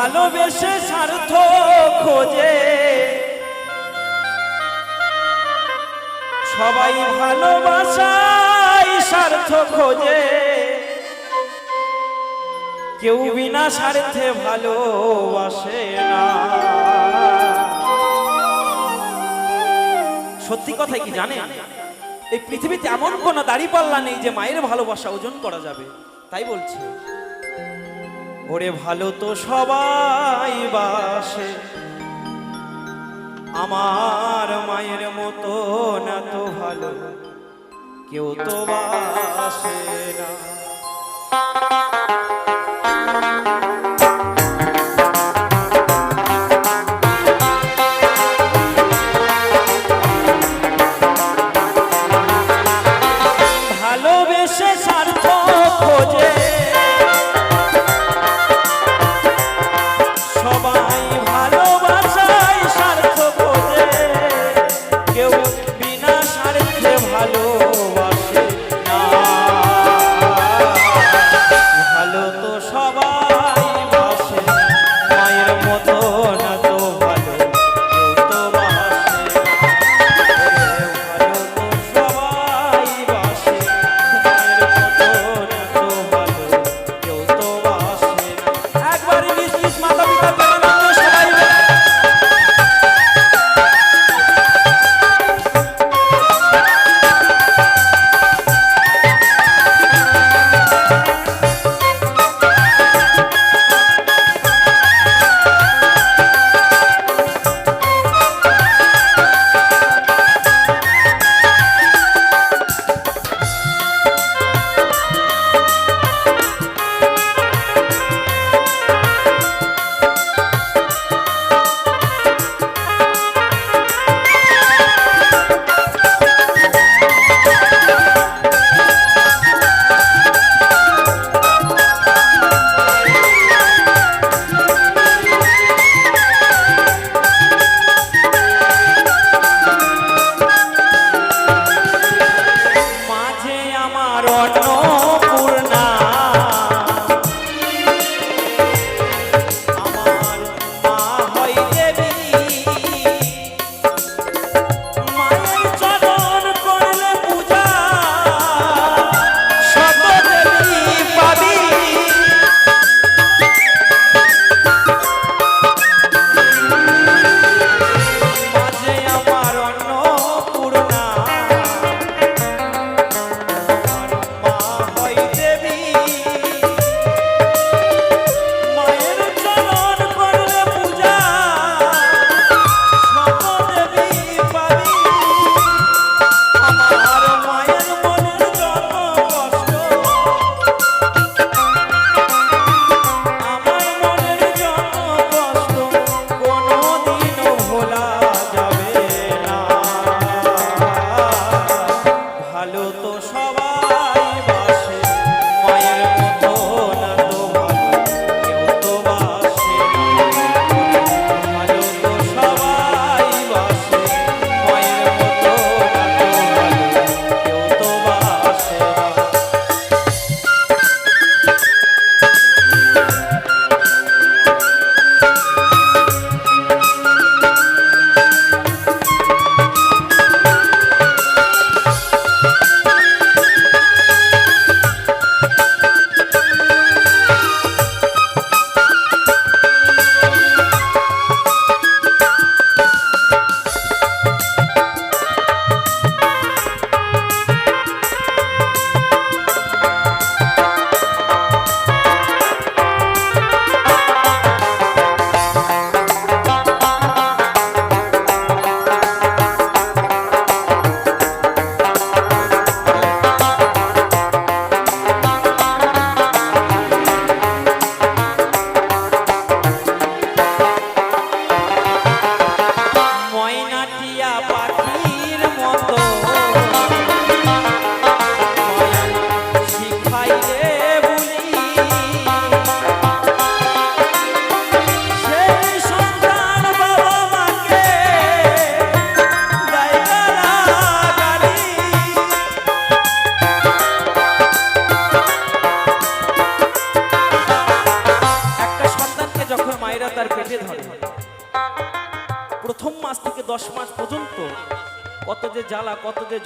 ভালোবেসে স্বার্থ খোঁজে। সবাই ভালোবাসায় স্বার্থ খোঁজে। কেউ বিনা স্বার্থে ভালোবাসে না। সত্যি কথা কি জানে এই পৃথিবীতে এমন কোনো দাড়িপাল্লা নেই যে মায়ের ভালোবাসা ওজন করা যাবে। তাই বলছে। ওরে ভালো তো সবাই বাসে। আমার মায়ের মতো না তো ভালো, কেউ তো বাসে না। আমার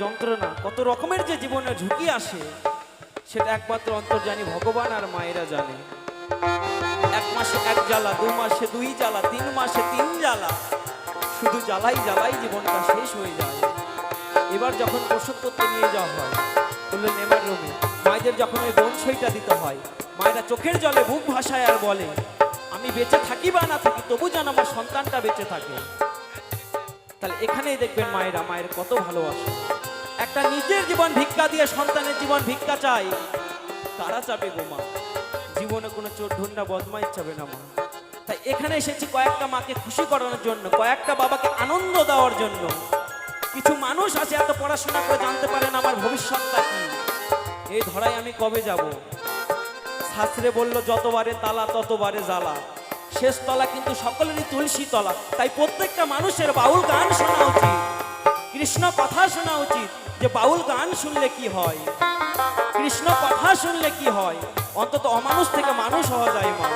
যন্ত্রণা, কত রকমের যে জীবনে ঝুঁকি আসে, সেটা একমাত্র অন্তর্জানি ভগবান আর মায়েরা জানে। এক মাসে এক জ্বালা, দু মাসে দুই জ্বালা, তিন মাসে তিন জ্বালা, শুধু জ্বালাই জ্বালাই জীবনটা শেষ হয়ে যায়। এবার যখন প্রসব করতে নিয়ে যাওয়া হয় বললেন এবার রুমে। মায়েদের যখন ওই বোন সইটা দিতে হয়, মায়েরা চোখের জলে বুক ভাসায় আর বলে, আমি বেঁচে থাকি বা না থাকি, তবু যেন আমার সন্তানটা বেঁচে থাকে। তাহলে এখানেই দেখবেন মায়েরা, মায়ের কত ভালোবাসে। একটা নিজের জীবন ভিক্ষা দিয়ে সন্তানের জীবন ভিক্ষা চাই। কারা চাবে গো মা? জীবনে কোনো চোর ঢুন্ডা বদমাই চাবে না মা। তাই এখানে এসেছি কয়েকটা মাকে খুশি করানোর জন্য, কয়েকটা বাবাকে আনন্দ দেওয়ার জন্য। কিছু মানুষ আছে, এত পড়াশোনা করে জানতে পারেন আমার ভবিষ্যৎটা কি। এই ধরায় আমি কবে যাব? শাস্ত্রে বলল, যতবারে তালা, ততবারে জ্বালা। শেষ তলা কিন্তু সকলেরই তুলসী তলা। তাই প্রত্যেকটা মানুষের বাউল গান শোনা উচিত। কৃষ্ণ কথা শোনা উচিত যে বাউল গান শুনলে কি হয়? কৃষ্ণ কথা শুনলে কি হয়? অন্তত অমানুষ থেকে মানুষ হওয়া যায় মা।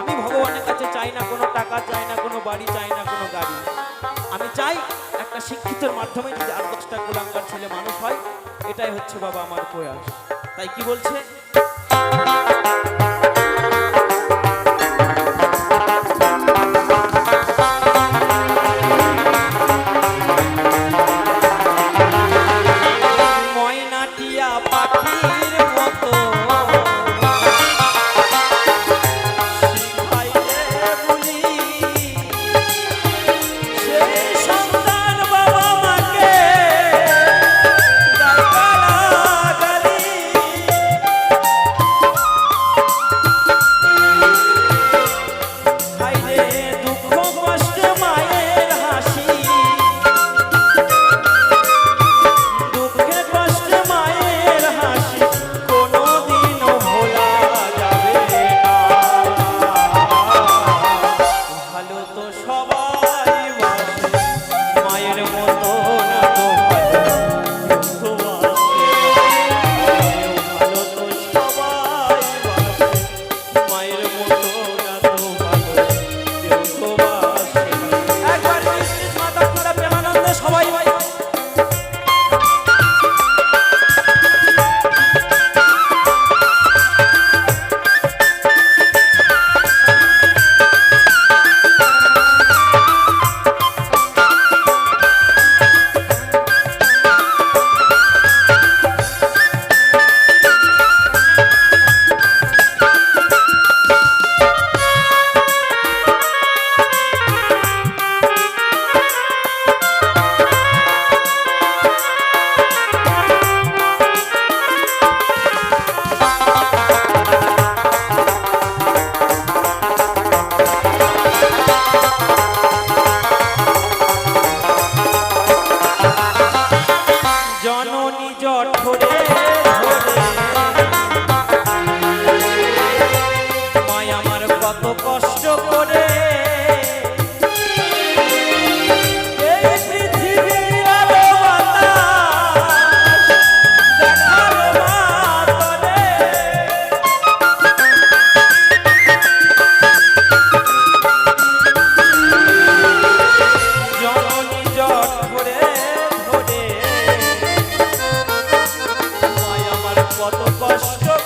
আমি ভগবানের কাছে চাই না কোনো টাকা, চাই না কোনো বাড়ি, চাই না কোনো গাড়ি। আমি চাই একটা শিক্ষিতের মাধ্যমে যদি আর দশটা গোলাঙ্গার ছেলে মানুষ হয়, এটাই হচ্ছে বাবা আমার প্রয়াস। তাই কি বলছে? কত কষ্ট